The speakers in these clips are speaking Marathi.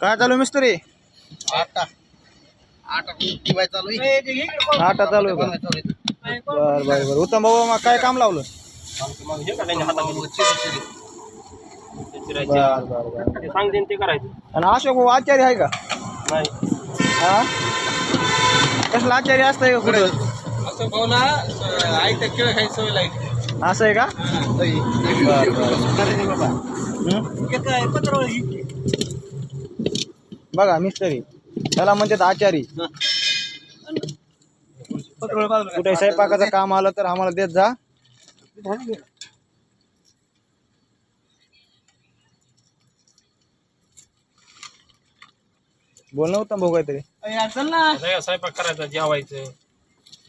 काय चालू मिस्त्री? आटा. चालू आहे. आटा चालू आहे का? बर बर बर. उत्तम भाऊ मग काय काम लावलं? चिरी चिरी बर बर बर. ते सांगते ते करायचं. आणि अशोक भाऊ आचार्य आहे का? नाही. हा? कसला आचार्य असतंय का कुठं? असं भाऊ ना आयत्या खेळ खायची सवय लागली. असं आहे का? बर बर हं? बघा मिस्त्री त्याला म्हणतात आचारी. कुठे स्वयंपाकाचं काम आलं तर आम्हाला देत जा. बोल ना उत्तम भाऊ काहीतरी. स्वयंपाक करायचा जेवायचं.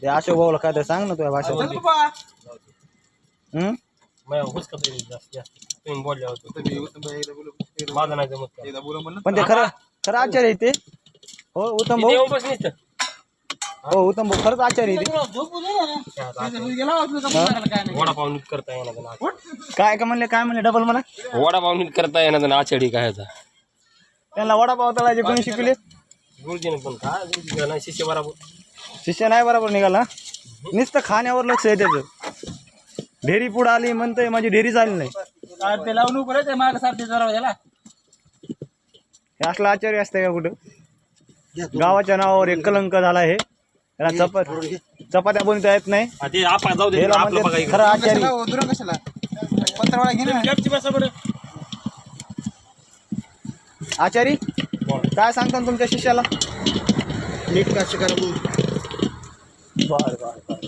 ते अशोक भाऊला काय सांग ना तुझ्या भाषेत तुम्ही बोलल्या होतो माझं नाही जमत का? पण ते खरं खरं आचार्य आहे ते हो उत्तम भाऊ. हो उत्तम भाऊ खरंच आचार्य आहे ते वडापाव नीट करता येणार ना काय का म्हणले काय म्हणले डबल म्हणा वडापाव नीट करता येणार ना आचडी काय ह्याचा त्यांना वडापाव तळायचे कोणी शिकले गुरुजीने पण काय गुरुजी नाही शिष्य बरोबर शिष्य नाही बरोबर निघाला नुसतं खाण्यावर लक्ष आहे त्याचं ढेरी पुढं आली म्हणतंय माझी ढेरी झाली नाही. ते लावून उभं ते माग सारखे जरा याला. हे असलं आचार्य असतंय का कुठं? गावाच्या नावावर एक कलंक झाला हे. याला चपात चपात्या बनवता येत नाही. हा, ते जाऊ दे याला आपलं बघा म्हणते इकडे. खरं आचार्य. दुरण कशाला? पत्रवाळा घे ना. गपची बसा बरं. आचारी बोला. काय सांगता ना तुमच्या शिष्याला? नीट काशी करा बोल. बर बर बर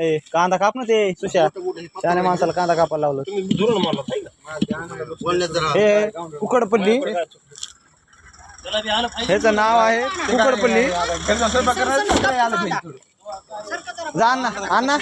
ए कांदा काप ना ते सुशा. त्याने माणसाला कांदा कापायला लावलं. हे कुकडपल्ली ह्याचं नाव आहे कुकडपल्ली जा. अण्णा